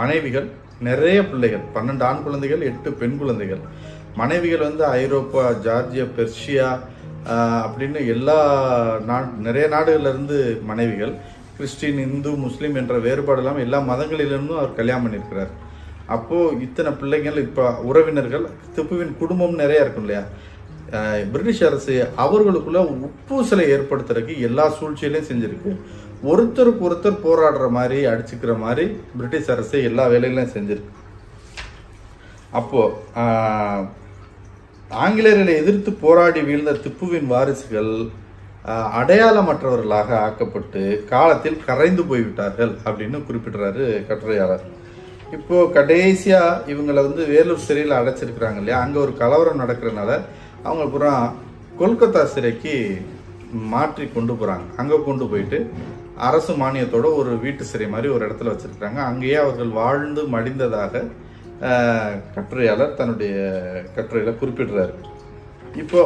மனைவிகள் நிறைய பிள்ளைகள் பன்னெண்டு ஆண் குழந்தைகள் எட்டு பெண் குழந்தைகள். மனைவிகள் வந்து ஐரோப்பா ஜார்ஜியா பெர்ஷியா அப்படின்னு எல்லா நாட் நிறைய நாடுகளிலிருந்து மனைவிகள் கிறிஸ்டின் இந்து முஸ்லீம் என்ற வேறுபாடு இல்லாமல் எல்லா மதங்களிலிருந்தும் அவர் கல்யாணம் பண்ணியிருக்கிறார். அப்போது இத்தனை பிள்ளைங்கள் இப்போ உறவினர்கள் திப்புவின் குடும்பம் நிறையா இருக்கும் இல்லையா? பிரிட்டிஷ் அரசு அவர்களுக்குள்ள உட்பூசலை ஏற்படுத்துறதுக்கு எல்லா சூழ்ச்சியிலையும் செஞ்சிருக்கு. ஒருத்தருக்கு ஒருத்தர் போராடுற மாதிரி அடிச்சுக்கிற மாதிரி பிரிட்டிஷ் அரசு எல்லா வேலைகளையும் செஞ்சிருக்கு. அப்போது ஆங்கிலேயர்களை எதிர்த்து போராடி வீழ்ந்த திப்புவின் வாரிசுகள் அடையாளமற்றவர்களாக ஆக்கப்பட்டு காலத்தில் கரைந்து போய்விட்டார்கள் அப்படின்னு குறிப்பிடுறாரு கட்டுரையாளர். இப்போ கடைசியாக இவங்களை வந்து வேலூர் சிறையில் அடைச்சிருக்கிறாங்க இல்லையா? அங்கே ஒரு கலவரம் நடக்கிறனால அவங்க பூரா கொல்கத்தா சிறைக்கு மாற்றி கொண்டு போகிறாங்க அங்கே கொண்டு போயிட்டு அரசு மானியத்தோட ஒரு வீட்டு சிறை மாதிரி ஒரு இடத்துல வச்சுருக்குறாங்க. அங்கேயே அவர்கள் வாழ்ந்து மடிந்ததாக கட்டுரையாளர் தன்னுடைய கட்டுரையில் குறிப்பிடுறாரு. இப்போ